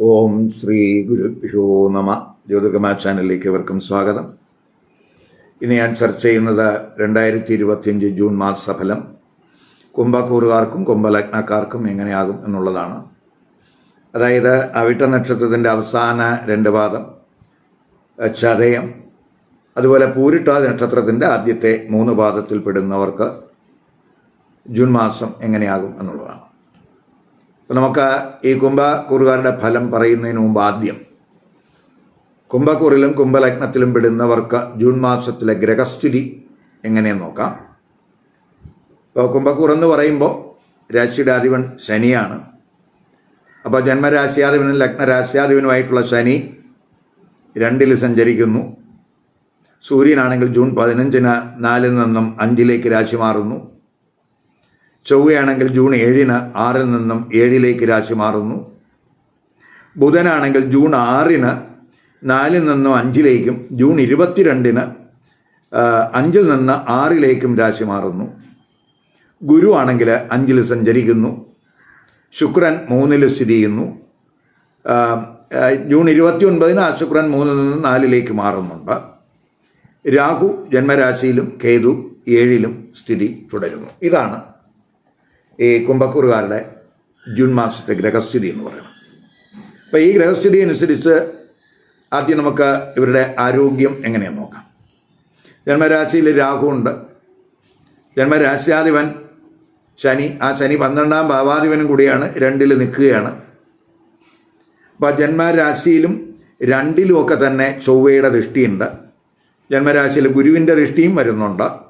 ഓം ശ്രീ ഗുരുഭ്യോ നമ. ജ്യോതിർഗമ ചാനലിലേക്ക് ഇവർക്കും സ്വാഗതം. ഇന്ന് ഞാൻ ചർച്ച ചെയ്യുന്നത് രണ്ടായിരത്തി ഇരുപത്തിയഞ്ച് ജൂൺ മാസഫലം. കുംഭക്കൂറുകാർക്കും കുംഭലഗ്നക്കാർക്കും എങ്ങനെയാകും എന്നുള്ളതാണ്. അതായത് അവിട്ട നക്ഷത്രത്തിന്റെ അവസാന രണ്ട് പാദം ചതയം അതുപോലെ പൂരിട്ട നക്ഷത്രത്തിന്റെ ആദ്യത്തെ മൂന്ന് പാദത്തിൽ പെടുന്നവർക്ക് ജൂൺ മാസം എങ്ങനെയാകും എന്നുള്ളതാണ്. നമുക്ക് ഈ കുംഭക്കൂറുകാരുടെ ഫലം പറയുന്നതിന് മുമ്പ് ആദ്യം. കുംഭക്കൂറിലും കുംഭലഗ്നത്തിലും പെടുന്നവർക്ക് ജൂൺ മാസത്തിലെ ഗ്രഹസ്ഥിതി എങ്ങനെയെന്ന് നോക്കാം? ഇപ്പോൾ കുംഭക്കൂർ എന്ന് പറയുമ്പോൾ രാശിയുടെ അധിപൻ ശനിയാണ്. അപ്പോൾ ജന്മരാശിയാധിപനും ലഗ്നരാശിയാധിപനുമായിട്ടുള്ള ശനി രണ്ടിൽ സഞ്ചരിക്കുന്നു. സൂര്യനാണെങ്കിൽ ജൂൺ പതിനഞ്ചിന് നാലിൽ നിന്നും അഞ്ചിലേക്ക് രാശി മാറുന്നു. ചൊവ്വയാണെങ്കിൽ ജൂൺ ഏഴിന് ആറിൽ നിന്നും ഏഴിലേക്ക് രാശി മാറുന്നു. ബുധനാണെങ്കിൽ ജൂൺ ആറിന് നാലിൽ നിന്നും അഞ്ചിലേക്കും ജൂൺ ഇരുപത്തിരണ്ടിന് അഞ്ചിൽ നിന്ന് ആറിലേക്കും രാശി മാറുന്നു. ഗുരു ആണെങ്കിൽ അഞ്ചിൽ സഞ്ചരിക്കുന്നു. ശുക്രൻ മൂന്നിൽ സ്ഥിതി ചെയ്യുന്നു. ജൂൺ ഇരുപത്തി ഒൻപതിന് ആ ശുക്രൻ മൂന്നിൽ നിന്ന് നാലിലേക്ക് മാറുന്നുണ്ട്. രാഹു ജന്മരാശിയിലും കേതു ഏഴിലും സ്ഥിതി തുടരുന്നു. ഇതാണ് ഈ കുംഭക്കൂറുകാരുടെ ജൂൺ മാസത്തെ ഗ്രഹസ്ഥിതി എന്ന് പറയുന്നത് അപ്പോൾ ഈ ഗ്രഹസ്ഥിതി അനുസരിച്ച് ആദ്യം നമുക്ക് ഇവരുടെ ആരോഗ്യം എങ്ങനെയെന്ന് നോക്കാം. ജന്മരാശിയിൽ രാഹുണ്ട് ജന്മരാശ്യാധിപൻ ശനി ആ ശനി പന്ത്രണ്ടാം ഭാവാധിപനും കൂടിയാണ് രണ്ടിൽ നിൽക്കുകയാണ്. അപ്പോൾ ജന്മരാശിയിലും രണ്ടിലും ഒക്കെ തന്നെ ചൊവ്വയുടെ ദൃഷ്ടിയുണ്ട്. ജന്മരാശിയിൽ ഗുരുവിന്റെ ദൃഷ്ടിയും വരുന്നുണ്ട്.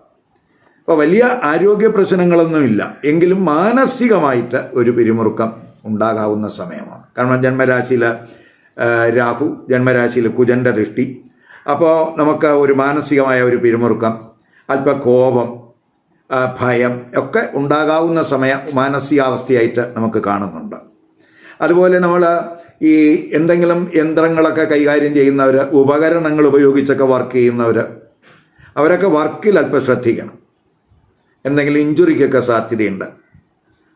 അപ്പോൾ വലിയ ആരോഗ്യ പ്രശ്നങ്ങളൊന്നുമില്ല എങ്കിലും മാനസികമായിട്ട് ഒരു പിരിമുറുക്കം ഉണ്ടാകാവുന്ന സമയമാണ്. കാരണം ജന്മരാശിയിൽ രാഹു ജന്മരാശിയിൽ കുജന്റെ ദൃഷ്ടി. അപ്പോൾ നമുക്ക് ഒരു മാനസികമായ ഒരു പിരിമുറുക്കം അല്പ കോപം ഭയം ഒക്കെ ഉണ്ടാകാവുന്ന സമയ മാനസികാവസ്ഥയായിട്ട് നമുക്ക് കാണുന്നുണ്ട്. അതുപോലെ നമ്മൾ ഈ എന്തെങ്കിലും യന്ത്രങ്ങളൊക്കെ കൈകാര്യം ചെയ്യുന്നവർ ഉപകരണങ്ങൾ ഉപയോഗിച്ചൊക്കെ വർക്ക് ചെയ്യുന്നവർ അവരൊക്കെ വർക്കിൽ അല്പം ശ്രദ്ധിക്കണം. എന്തെങ്കിലും ഇഞ്ചുറിക്കൊക്കെ സാധ്യതയുണ്ട്.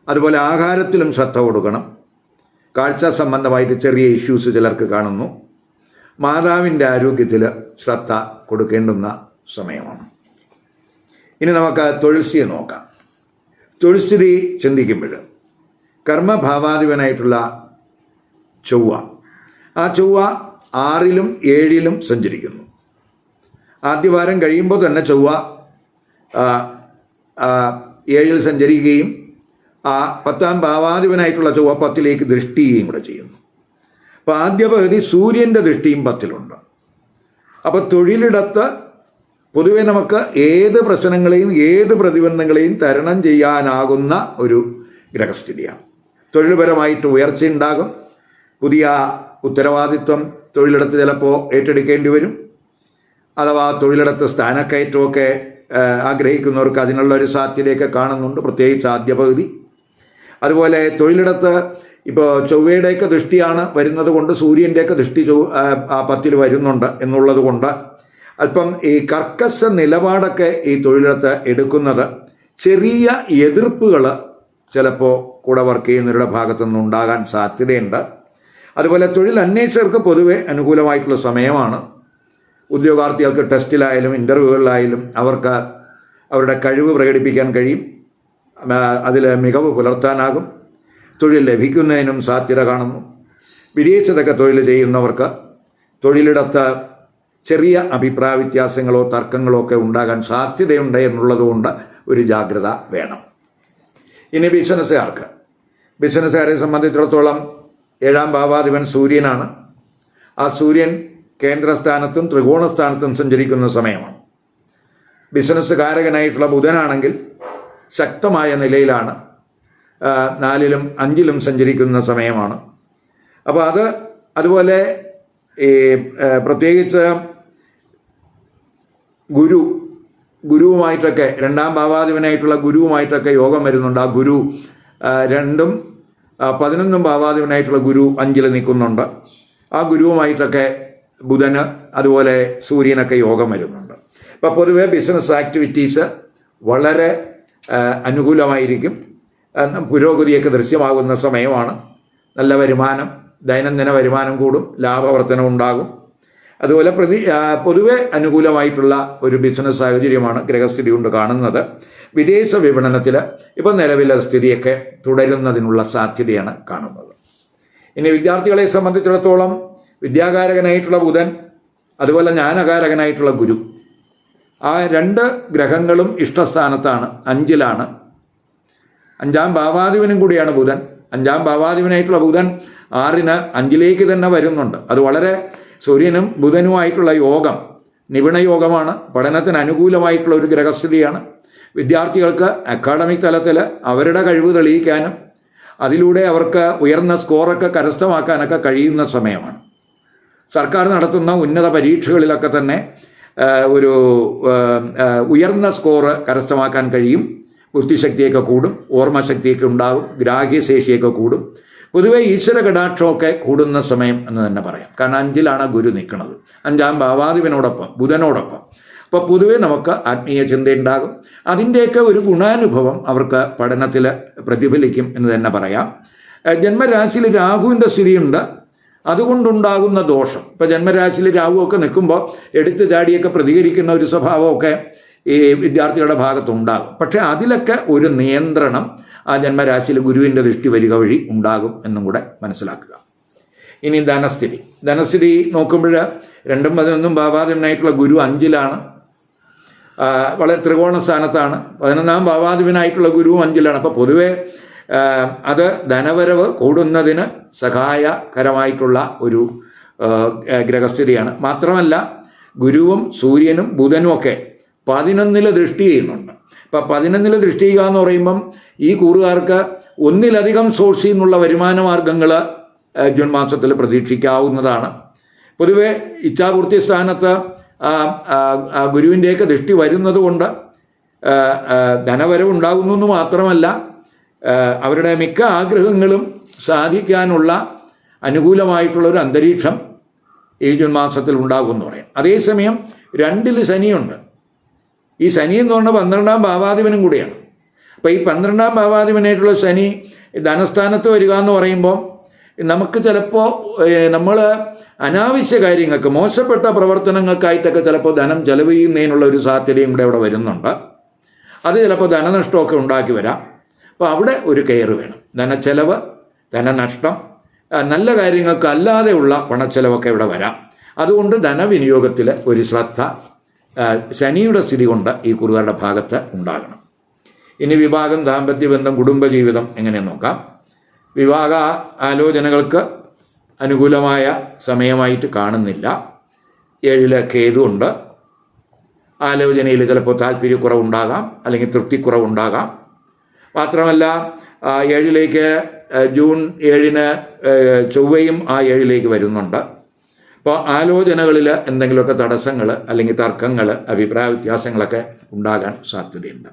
അതുപോലെ ആഹാരത്തിലും ശ്രദ്ധ കൊടുക്കണം. കാഴ്ച സംബന്ധമായിട്ട് ചെറിയ ഇഷ്യൂസ് ചിലർക്ക് കാണുന്നു. മാതാവിന്റെ ആരോഗ്യത്തിൽ ശ്രദ്ധ കൊടുക്കേണ്ടുന്ന സമയമാണ്. ഇനി നമുക്ക് തൊഴിൽസ്ഥിതി നോക്കാം. തൊഴിൽസ്ഥിതി ചിന്തിക്കുമ്പോൾ കർമ്മഭാവാധിപനായിട്ടുള്ള ചൊവ്വ. ആ ചൊവ്വ ആറിലും ഏഴിലും സഞ്ചരിക്കുന്നു. ആദ്യവാരം കഴിയുമ്പോൾ തന്നെ ചൊവ്വ ഏഴിൽ സഞ്ചരിക്കുകയും ആ പത്താം ഭാവാധിപനായിട്ടുള്ള ചൊവ്വ പത്തിലേക്ക് ദൃഷ്ടിയുകയും കൂടെ ചെയ്യുന്നു. അപ്പോൾ ആദ്യ പകുതി സൂര്യന്റെ ദൃഷ്ടിയും പത്തിലുണ്ട്. അപ്പോൾ തൊഴിലിടത്ത് പൊതുവെ നമുക്ക് ഏത് പ്രശ്നങ്ങളെയും ഏത് പ്രതിബന്ധങ്ങളെയും തരണം ചെയ്യാനാകുന്ന ഒരു ഗ്രഹസ്ഥിതിയാണ്. തൊഴിൽപരമായിട്ട് ഉയർച്ചയുണ്ടാകും പുതിയ ഉത്തരവാദിത്വം തൊഴിലിടത്ത് ചിലപ്പോൾ ഏറ്റെടുക്കേണ്ടി വരും. അഥവാ തൊഴിലിടത്ത് സ്ഥാനക്കയറ്റമൊക്കെ ആഗ്രഹിക്കുന്നവർക്ക് അതിനുള്ള ഒരു സാധ്യതയൊക്കെ കാണുന്നുണ്ട് പ്രത്യേകിച്ച് ആദ്യ പകുതി അതുപോലെ തൊഴിലിടത്ത് ഇപ്പോൾ ചൊവ്വയുടെയൊക്കെ ദൃഷ്ടിയാണ് വരുന്നത് കൊണ്ട് സൂര്യന്റെയൊക്കെ ദൃഷ്ടി ചൊവ്വ ആ, ആ പത്തിൽ വരുന്നുണ്ട് എന്നുള്ളത് കൊണ്ട് അല്പം ഈ കർക്കശ നിലപാടൊക്കെ ഈ തൊഴിലിടത്ത് എടുക്കുന്നത് ചെറിയ എതിർപ്പുകൾ ചിലപ്പോൾ കൂടെ വർക്ക് ചെയ്യുന്നവരുടെ ഭാഗത്തു നിന്നുണ്ടാകാൻ സാധ്യതയുണ്ട്. അതുപോലെ തൊഴിൽ അന്വേഷകർക്ക് പൊതുവെ അനുകൂലമായിട്ടുള്ള സമയമാണ്. ഉദ്യോഗാർത്ഥികൾക്ക് ടെസ്റ്റിലായാലും ഇന്റർവ്യൂകളിലായാലും അവർക്ക് അവരുടെ കഴിവ് പ്രകടിപ്പിക്കാൻ കഴിയും. അതിൽ മികവ് പുലർത്താനാകും. തൊഴിൽ ലഭിക്കുന്നതിനും സാധ്യത കാണുന്നു. വിദേശത്തൊക്കെ തൊഴിൽ ചെയ്യുന്നവർക്ക് തൊഴിലിടത്ത് ചെറിയ അഭിപ്രായ വ്യത്യാസങ്ങളോ തർക്കങ്ങളോ ഒക്കെ ഉണ്ടാകാൻ സാധ്യതയുണ്ട് എന്നുള്ളതുകൊണ്ട് ഒരു ജാഗ്രത വേണം. ഇനി ബിസിനസ്സുകാർക്ക്. ബിസിനസ്സുകാരെ സംബന്ധിച്ചിടത്തോളം ഏഴാം ഭാവാധിപൻ സൂര്യനാണ്. ആ സൂര്യൻ കേന്ദ്രസ്ഥാനത്തും ത്രികോണസ്ഥാനത്തും സഞ്ചരിക്കുന്ന സമയമാണ്. ബിസിനസ് കാരകനായിട്ടുള്ള ബുധനാണെങ്കിൽ ശക്തമായ നിലയിലാണ് നാലിലും അഞ്ചിലും സഞ്ചരിക്കുന്ന സമയമാണ്. അപ്പോൾ അത് അതുപോലെ ഈ പ്രത്യേകിച്ച് ഗുരു ഗുരുവുമായിട്ടൊക്കെ രണ്ടാം ഭാവാധിപനായിട്ടുള്ള ഗുരുവുമായിട്ടൊക്കെ യോഗം വരുന്നുണ്ട്. ആ ഗുരു രണ്ടും പതിനൊന്നും ഭാവാധിപനായിട്ടുള്ള ഗുരു അഞ്ചിൽ നിൽക്കുന്നുണ്ട്. ആ ഗുരുവുമായിട്ടൊക്കെ ബുധന് അതുപോലെ സൂര്യനൊക്കെ യോഗം വരുന്നുണ്ട്. അപ്പോൾ പൊതുവെ ബിസിനസ് ആക്ടിവിറ്റീസ് വളരെ അനുകൂലമായിരിക്കും. പുരോഗതിയൊക്കെ ദൃശ്യമാകുന്ന സമയമാണ്. നല്ല വരുമാനം ദൈനംദിന വരുമാനം കൂടും ലാഭവർത്തനം ഉണ്ടാകും. അതുപോലെ പ്രതി പൊതുവെ അനുകൂലമായിട്ടുള്ള ഒരു ബിസിനസ് സാഹചര്യമാണ് ഗ്രഹസ്ഥിതി കൊണ്ട് കാണുന്നത്. വിദേശ വിപണനത്തിൽ ഇപ്പം നിലവിലെ സ്ഥിതിയൊക്കെ തുടരുന്നതിനുള്ള സാധ്യതയാണ് കാണുന്നത്. ഇനി വിദ്യാർത്ഥികളെ സംബന്ധിച്ചിടത്തോളം വിദ്യാകാരകനായിട്ടുള്ള ബുധൻ അതുപോലെ ജ്ഞാനകാരകനായിട്ടുള്ള ഗുരു. ആ രണ്ട് ഗ്രഹങ്ങളും ഇഷ്ടസ്ഥാനത്താണ് അഞ്ചിലാണ്. അഞ്ചാം ഭാവാധിപനും കൂടിയാണ് ബുധൻ. അഞ്ചാം ഭാവാധിപനായിട്ടുള്ള ബുധൻ ആറിന് അഞ്ചിലേക്ക് തന്നെ വരുന്നുണ്ട്. അത് വളരെ സൂര്യനും ബുധനുമായിട്ടുള്ള യോഗം നിപുണയോഗമാണ് പഠനത്തിന് അനുകൂലമായിട്ടുള്ള ഒരു ഗ്രഹസ്ഥിതിയാണ്. വിദ്യാർത്ഥികൾക്ക് അക്കാഡമിക് തലത്തിൽ അവരുടെ കഴിവ് തെളിയിക്കാനും അതിലൂടെ അവർക്ക് ഉയർന്ന സ്കോറൊക്കെ കരസ്ഥമാക്കാനൊക്കെ കഴിയുന്ന സമയമാണ്. സർക്കാർ നടത്തുന്ന ഉന്നത പരീക്ഷകളിലൊക്കെ തന്നെ ഒരു ഉയർന്ന സ്കോറ് കരസ്ഥമാക്കാൻ കഴിയും. ബുദ്ധിശക്തിയൊക്കെ കൂടും ഓർമ്മശക്തിയൊക്കെ ഉണ്ടാകും ഗ്രാഹ്യശേഷിയൊക്കെ കൂടും. പൊതുവെ ഈശ്വര കടാക്ഷമൊക്കെ കൂടുന്ന സമയം എന്ന് തന്നെ പറയാം. കാരണം അഞ്ചിലാണ് ഗുരു നിൽക്കുന്നത്. അഞ്ചാം ഭാവാദിവിനോടൊപ്പം ബുധനോടൊപ്പം. അപ്പോൾ പൊതുവേ നമുക്ക് ആത്മീയ ചിന്തയുണ്ടാകും അതിന്റെയൊക്കെ ഒരു ഗുണാനുഭവം അവർക്ക് പഠനത്തിൽ പ്രതിഫലിക്കും എന്ന് തന്നെ പറയാം. ജന്മരാശിയിൽ രാഹുവിന്റെ സ്ഥിതിയുണ്ട്. അതുകൊണ്ടുണ്ടാകുന്ന ദോഷം. ഇപ്പം ജന്മരാശിയിൽ രാഹുവൊക്കെ നിൽക്കുമ്പോൾ എടുത്തു ചാടിയൊക്കെ പ്രതികരിക്കുന്ന ഒരു സ്വഭാവമൊക്കെ ഈ വിദ്യാർത്ഥികളുടെ ഭാഗത്തുണ്ടാകും. പക്ഷേ അതിലൊക്കെ ഒരു നിയന്ത്രണം ആ ജന്മരാശിയിൽ ഗുരുവിന്റെ ദൃഷ്ടി വരിക വഴി ഉണ്ടാകും എന്നും കൂടെ മനസ്സിലാക്കുക. ഇനി ധനസ്ഥിതി. ധനസ്ഥിതി നോക്കുമ്പോൾ രണ്ടും പതിനൊന്നും ഭാവാധിപനായിട്ടുള്ള ഗുരു അഞ്ചിലാണ്. വളരെ ത്രികോണ സ്ഥാനത്താണ്. പതിനൊന്നാം ഭാവാധിപനായിട്ടുള്ള ഗുരുവും അഞ്ചിലാണ്. അപ്പോൾ പൊതുവെ അത് ധനവരവ് കൂടുന്നതിന് സഹായകരമായിട്ടുള്ള ഒരു ഗ്രഹസ്ഥിതിയാണ്. മാത്രമല്ല ഗുരുവും സൂര്യനും ബുധനും ഒക്കെ പതിനൊന്നിൽ ദൃഷ്ടി ചെയ്യുന്നുണ്ട്. ഇപ്പം പതിനൊന്നിൽ ദൃഷ്ടി ചെയ്യുക എന്ന് പറയുമ്പം ഈ കൂറുകാർക്ക് ഒന്നിലധികം സോഴ്സിൽ നിന്നുള്ള വരുമാന മാർഗങ്ങൾ ജൂൺ മാസത്തിൽ പ്രതീക്ഷിക്കാവുന്നതാണ്. പൊതുവെ ഇച്ഛാപൂർത്തി സ്ഥാനത്ത് ഗുരുവിന്റെയൊക്കെ ദൃഷ്ടി വരുന്നത് കൊണ്ട് ആ, ആ, ധനവരവ് ഉണ്ടാകുന്നു എന്ന് മാത്രമല്ല അവരുടെ മിക്ക ആഗ്രഹങ്ങളും സാധിക്കാനുള്ള അനുകൂലമായിട്ടുള്ള ഒരു അന്തരീക്ഷം ഈ ജൂൺ മാസത്തിൽ ഉണ്ടാകും എന്ന് പറയും. അതേസമയം രണ്ടിൽ ശനിയുണ്ട്. ഈ ശനി എന്ന് പറഞ്ഞാൽ പന്ത്രണ്ടാം ഭാവാധിപനും കൂടിയാണ്. അപ്പോൾ ഈ പന്ത്രണ്ടാം ഭാവാധിപനായിട്ടുള്ള ശനി ധനസ്ഥാനത്ത് വരിക എന്ന് പറയുമ്പോൾ നമുക്ക് ചിലപ്പോൾ നമ്മൾ അനാവശ്യ കാര്യങ്ങൾക്ക് മോശപ്പെട്ട പ്രവർത്തനങ്ങൾക്കായിട്ടൊക്കെ ചിലപ്പോൾ ധനം ചെലവ് ചെയ്യുന്നതിനുള്ള ഒരു സാധ്യതയും കൂടെ അവിടെ വരുന്നുണ്ട്. അത് ചിലപ്പോൾ ധനനഷ്ടമൊക്കെ ഉണ്ടാക്കി വരാം. അപ്പോൾ അവിടെ ഒരു കെയർ വേണം. ധനച്ചെലവ് ധനനഷ്ടം നല്ല കാര്യങ്ങൾക്ക് അല്ലാതെയുള്ള പണച്ചെലവൊക്കെ ഇവിടെ വരാം. അതുകൊണ്ട് ധനവിനിയോഗത്തിൽ ഒരു ശ്രദ്ധ ശനിയുടെ സ്ഥിതി കൊണ്ട് ഈ കുറുകാരുടെ ഭാഗത്ത് ഉണ്ടാകണം. ഇനി വിവാഹം ദാമ്പത്യ ബന്ധം കുടുംബജീവിതം എങ്ങനെ നോക്കാം. വിവാഹ ആലോചനകൾക്ക് അനുകൂലമായ സമയമായിട്ട് കാണുന്നില്ല. ഏഴിൽ കേതുണ്ട് ആലോചനയിൽ ചിലപ്പോൾ താല്പര്യക്കുറവുണ്ടാകാം അല്ലെങ്കിൽ തൃപ്തിക്കുറവുണ്ടാകാം. മാത്രമല്ല ഏഴിലേക്ക് ജൂൺ ഏഴിന് ചൊവ്വയും ആ ഏഴിലേക്ക് വരുന്നുണ്ട്. അപ്പോൾ ആലോചനകളിൽ എന്തെങ്കിലുമൊക്കെ തടസ്സങ്ങൾ അല്ലെങ്കിൽ തർക്കങ്ങൾ അഭിപ്രായ വ്യത്യാസങ്ങളൊക്കെ ഉണ്ടാകാൻ സാധ്യതയുണ്ട്.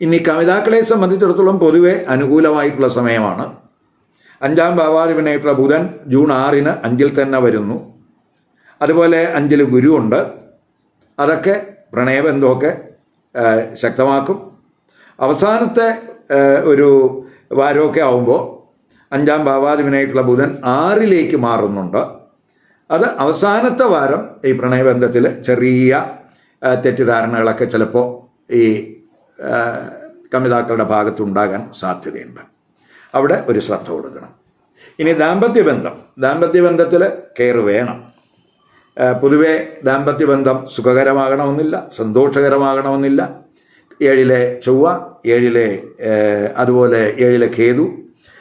ഇനി കവിതാക്കളെ സംബന്ധിച്ചിടത്തോളം പൊതുവെ അനുകൂലമായിട്ടുള്ള സമയമാണ്. അഞ്ചാം ഭാവാധിപനായിട്ടുള്ള ബുധൻ ജൂൺ ആറിന് അഞ്ചിൽ തന്നെ വരുന്നു. അതുപോലെ അഞ്ചിൽ ഗുരുവുണ്ട് അതൊക്കെ പ്രണയബന്ധമൊക്കെ ശക്തമാക്കും. അവസാനത്തെ ഒരു വാരമൊക്കെ ആവുമ്പോൾ അഞ്ചാം ഭാവാധിപനായിട്ടുള്ള ബുധൻ ആറിലേക്ക് മാറുന്നുണ്ട്. അത് അവസാനത്തെ വാരം ഈ പ്രണയബന്ധത്തിൽ ചെറിയ തെറ്റിദ്ധാരണകളൊക്കെ ചിലപ്പോൾ ഈ കമിതാക്കളുടെ ഭാഗത്തുണ്ടാകാൻ സാധ്യതയുണ്ട്. അവിടെ ഒരു ശ്രദ്ധ കൊടുക്കണം. ഇനി ദാമ്പത്യബന്ധം. ദാമ്പത്യബന്ധത്തിൽ ദാമ്പത്യ ബന്ധത്തിൽ കെയർ വേണം. പൊതുവേ ദാമ്പത്യബന്ധം ദാമ്പത്യ ബന്ധം സുഖകരമാകണമെന്നില്ല സന്തോഷകരമാകണമെന്നില്ല. ഏഴിലെ ചൊവ്വ ഏഴിലെ അതുപോലെ ഏഴിലെ കേതു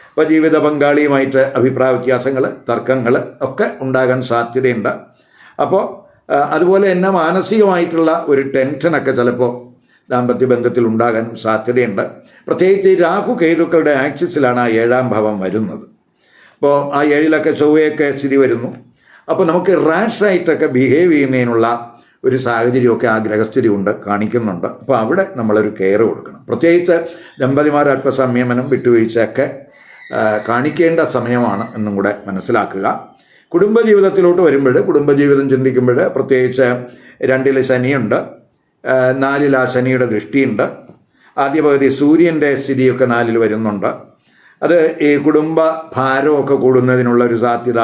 അപ്പോൾ ജീവിത പങ്കാളിയുമായിട്ട് അഭിപ്രായ വ്യത്യാസങ്ങൾ തർക്കങ്ങൾ ഒക്കെ ഉണ്ടാകാൻ സാധ്യതയുണ്ട്. അപ്പോൾ അതുപോലെ തന്നെ മാനസികമായിട്ടുള്ള ഒരു ടെൻഷനൊക്കെ ചിലപ്പോൾ ദാമ്പത്യ ബന്ധത്തിൽ ഉണ്ടാകാൻ സാധ്യതയുണ്ട്. പ്രത്യേകിച്ച് രാഹു കേതുക്കളുടെ ആക്സിസിലാണ് ആ ഏഴാം ഭാവം വരുന്നത്. അപ്പോൾ ആ ഏഴിലൊക്കെ ചൊവ്വയൊക്കെ സ്ഥിതി വരുന്നു. അപ്പോൾ നമുക്ക് റാഷായിട്ടൊക്കെ ബിഹേവ് ചെയ്യുന്നതിനുള്ള ഒരു സാഹചര്യമൊക്കെ ആ ഗ്രഹസ്ഥിതി ഉണ്ട് കാണിക്കുന്നുണ്ട്. അപ്പോൾ അവിടെ നമ്മളൊരു കെയർ കൊടുക്കണം. പ്രത്യേകിച്ച് ദമ്പതിമാർ അല്പസംയമനം വിട്ടുവീഴ്ചയൊക്കെ കാണിക്കേണ്ട സമയമാണ് എന്നും കൂടെ മനസ്സിലാക്കുക. കുടുംബജീവിതത്തിലോട്ട് വരുമ്പോൾ കുടുംബജീവിതം ചിന്തിക്കുമ്പോൾ പ്രത്യേകിച്ച് രണ്ടിൽ ശനിയുണ്ട് നാലിൽ ആ ശനിയുടെ ദൃഷ്ടിയുണ്ട്. ആദ്യ പകുതി സൂര്യന്റെ സ്ഥിതിയൊക്കെ നാലിൽ വരുന്നുണ്ട്. അത് ഈ കുടുംബ ഭാരമൊക്കെ കൂടുന്നതിനുള്ള ഒരു സാധ്യത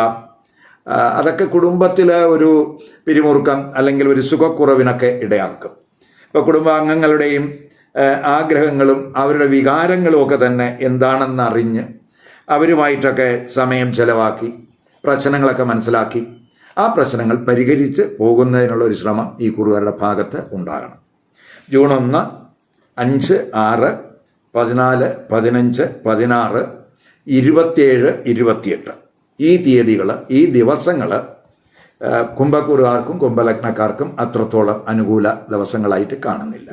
അതൊക്കെ കുടുംബത്തിലെ ഒരു പിരിമുറുക്കം അല്ലെങ്കിൽ ഒരു സുഖക്കുറവിനൊക്കെ ഇടയാക്കും. ഇപ്പോൾ കുടുംബാംഗങ്ങളുടെയും ആഗ്രഹങ്ങളും അവരുടെ വികാരങ്ങളും ഒക്കെ തന്നെ എന്താണെന്ന് അറിഞ്ഞ് അവരുമായിട്ടൊക്കെ സമയം ചെലവാക്കി പ്രശ്നങ്ങളൊക്കെ മനസ്സിലാക്കി ആ പ്രശ്നങ്ങൾ പരിഹരിച്ച് പോകുന്നതിനുള്ള ഒരു ശ്രമം ഈ കുറുകാരുടെ ഭാഗത്ത് ഉണ്ടാകണം. ജൂൺ ഒന്ന് അഞ്ച് ആറ് പതിനാല് പതിനഞ്ച് പതിനാറ് ഇരുപത്തിയേഴ് ഇരുപത്തിയെട്ട്. ഈ തീയതികൾ ഈ ദിവസങ്ങൾ കുംഭക്കൂറുകാർക്കും കുംഭലഗ്നക്കാർക്കും അത്രത്തോളം അനുകൂല ദിവസങ്ങളായിട്ട് കാണുന്നില്ല.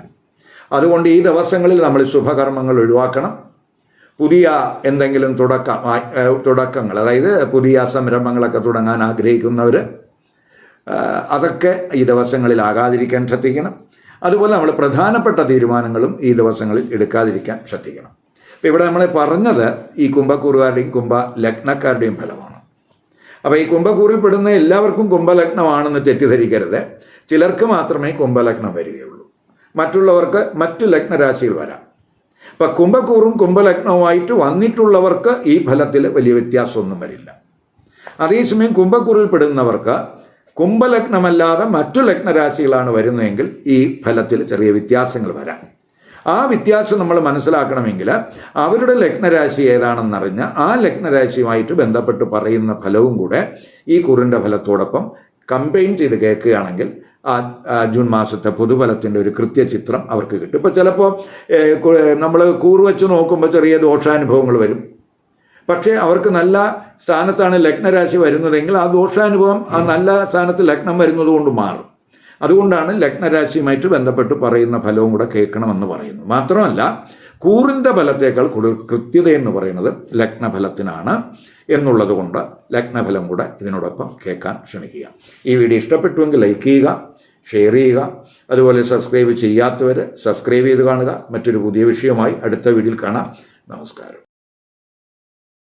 അതുകൊണ്ട് ഈ ദിവസങ്ങളിൽ നമ്മൾ ശുഭകർമ്മങ്ങൾ ഒഴിവാക്കണം. പുതിയ എന്തെങ്കിലും തുടക്ക തുടക്കങ്ങൾ അതായത് പുതിയ സംരംഭങ്ങളൊക്കെ തുടങ്ങാൻ ആഗ്രഹിക്കുന്നവർ അതൊക്കെ ഈ ദിവസങ്ങളിൽ ആകാതിരിക്കാൻ ശ്രദ്ധിക്കണം. അതുപോലെ നമ്മൾ പ്രധാനപ്പെട്ട തീരുമാനങ്ങളും ഈ ദിവസങ്ങളിൽ എടുക്കാതിരിക്കാൻ ശ്രദ്ധിക്കണം. അപ്പോൾ ഇവിടെ നമ്മൾ പറഞ്ഞത് ഈ കുംഭക്കൂറുകാരുടെയും കുംഭ ലഗ്നക്കാരുടെയും ഫലമാണ്. അപ്പോൾ ഈ കുംഭക്കൂറിൽ പെടുന്ന എല്ലാവർക്കും കുംഭലഗ്നമാണെന്ന് തെറ്റിദ്ധരിക്കരുത്. ചിലർക്ക് മാത്രമേ കുംഭലഗ്നം വരികയുള്ളൂ. മറ്റുള്ളവർക്ക് മറ്റു ലഗ്നരാശികൾ വരാം. അപ്പം കുംഭക്കൂറും കുംഭലഗ്നവുമായിട്ട് വന്നിട്ടുള്ളവർക്ക് ഈ ഫലത്തിൽ വലിയ വ്യത്യാസമൊന്നും വരില്ല. അതേസമയം കുംഭക്കൂറിൽ പെടുന്നവർക്ക് കുംഭലഗ്നമല്ലാതെ മറ്റു ലഗ്നരാശികളാണ് വരുന്നതെങ്കിൽ ഈ ഫലത്തിൽ ചെറിയ വ്യത്യാസങ്ങൾ വരാം. ആ വ്യത്യാസം നമ്മൾ മനസ്സിലാക്കണമെങ്കിൽ അവരുടെ ലഗ്നരാശി ഏതാണെന്നറിഞ്ഞ് ആ ലഗ്നരാശിയുമായിട്ട് ബന്ധപ്പെട്ട് പറയുന്ന ഫലവും കൂടെ ഈ കുറിന്റെ ഫലത്തോടൊപ്പം കമ്പൈൻ ചെയ്ത് കേൾക്കുകയാണെങ്കിൽ ആ ജൂൺ മാസത്തെ പൊതുഫലത്തിന്റെ ഒരു കൃത്യചിത്രം അവർക്ക് കിട്ടും. ഇപ്പോൾ ചിലപ്പോൾ നമ്മൾ കൂറ് വെച്ച് നോക്കുമ്പോൾ ചെറിയ ദോഷാനുഭവങ്ങൾ വരും. പക്ഷേ അവർക്ക് നല്ല സ്ഥാനത്താണ് ലഗ്നരാശി വരുന്നതെങ്കിൽ ആ ദോഷാനുഭവം ആ നല്ല സ്ഥാനത്ത് ലഗ്നം വരുന്നത് കൊണ്ട് മാറും. അതുകൊണ്ടാണ് ലഗ്നരാശിയുമായിട്ട് ബന്ധപ്പെട്ട് പറയുന്ന ഫലവും കൂടെ കേൾക്കണമെന്ന് പറയുന്നു മാത്രമല്ല കൂറിന്റെ ഫലത്തേക്കാൾ കൂടുതൽ കൃത്യത എന്ന് പറയുന്നത് ലഗ്നഫലത്തിനാണ് എന്നുള്ളത് കൊണ്ട് ലഗ്നഫലം കൂടെ ഇതിനോടൊപ്പം കേൾക്കാൻ ശ്രമിക്കുക. ഈ വീഡിയോ ഇഷ്ടപ്പെട്ടുവെങ്കിൽ ലൈക്ക് ചെയ്യുക ഷെയർ ചെയ്യുക അതുപോലെ സബ്സ്ക്രൈബ് ചെയ്യാത്തവർ സബ്സ്ക്രൈബ് ചെയ്ത് കാണുക. മറ്റൊരു പുതിയ വിഷയമായി അടുത്ത വീഡിയോയിൽ കാണാം. നമസ്കാരം.